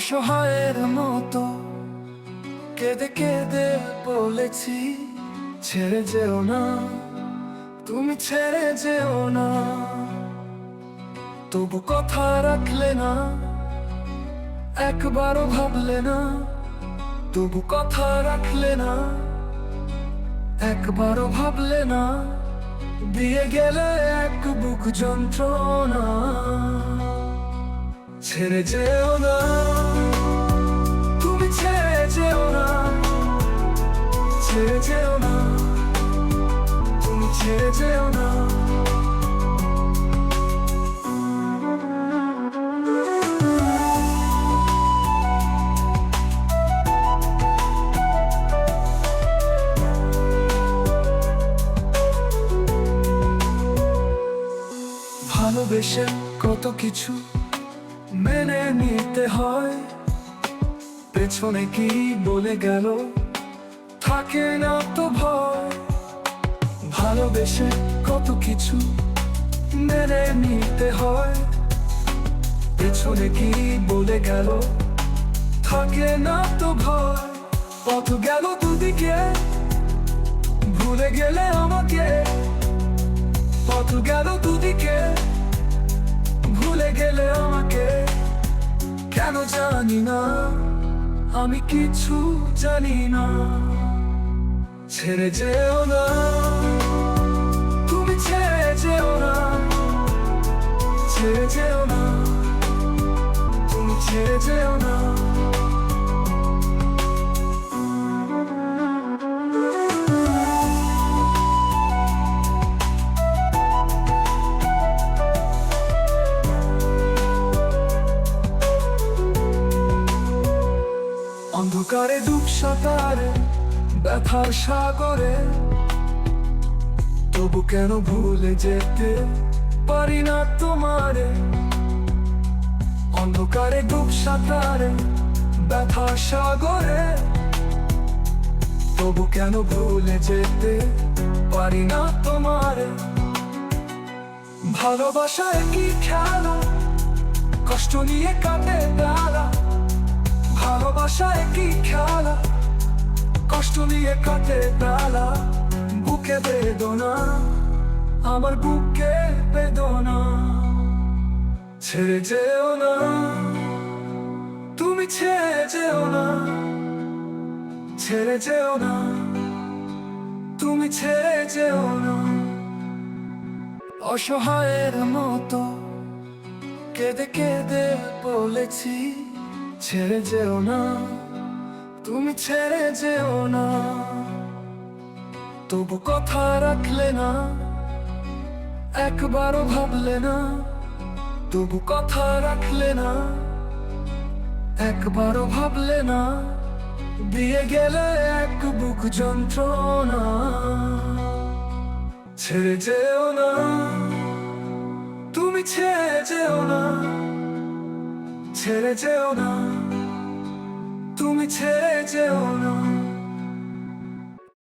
অসহায়ের মতো কেঁদে কেঁদে বলেছি, ছেড়ে যেও না, তুমি ছেড়ে যেও না। তবু কথা রাখলে না, একবারও ভাবলে না। তবু কথা রাখলে না, একবারও ভাবলে না। দিয়ে গেলে এক বুক যন্ত্রণা। ছেড়ে যেও না। তুমি ছেড়ে যেও না। ছেড়ে যেও না। তুমি ছেড়ে যেও না। ভালোবেসে কত কিছু নিতে হয়। পেছনে কি বলে গেল? থাকে না তো ভয়। ভালোবেসে কত কিছু মেনে নিতে হয়। পেছনে কি বলে গেল? থাকে না তো ভয়। পথ গেল দুদিকে। ভুলে গেলে আমাকে। পথ গেল দুদিকে। ভুলে গেলে কেন জানি না আমি কিছু জানি না ছেড়ে যেও না, তুমি ছেড়ে যেও না, ছেড়ে যেও না, তুমি ছেড়ে যেও না। অন্ধকারে ডুব সাঁতারে, ব্যথার সাগরে। তবু কেন ভুলে যেতে পারি না তোমারে? অন্ধকারে ডুব সাঁতারে, ব্যথার সাগরে। তবু কেন ভুলে যেতে পারি না তোমারে? ভালোবাসায় কি খেলা, কষ্ট নিয়ে কাটে বেলা ভালোবাসায় কি খেলা। কষ্ট নিয়ে কাটে বেলা বুকে বেদনা, আমার বুকে বেদনা। ছেড়ে যেও না, তুমি ছেড়ে যেও না, ছেড়ে যেও না, তুমি ছেড়ে যেও না। অসহায়ের মতো কেঁদে কেঁদে বলেছি ছেড়ে যেও না, তুমি ছেড়ে যেও না। তবু কথা রাখলে না, একবারও ভাবলে না। তবু কথা রাখলে না, একবারও ভাবলে না। দিয়ে গেলে এক বুক যন্ত্রণা। ছেড়ে যেও না, তুমি ছেড়ে যেও না। ছেড়ে যেও না। তুমি ছেড়ে যেও না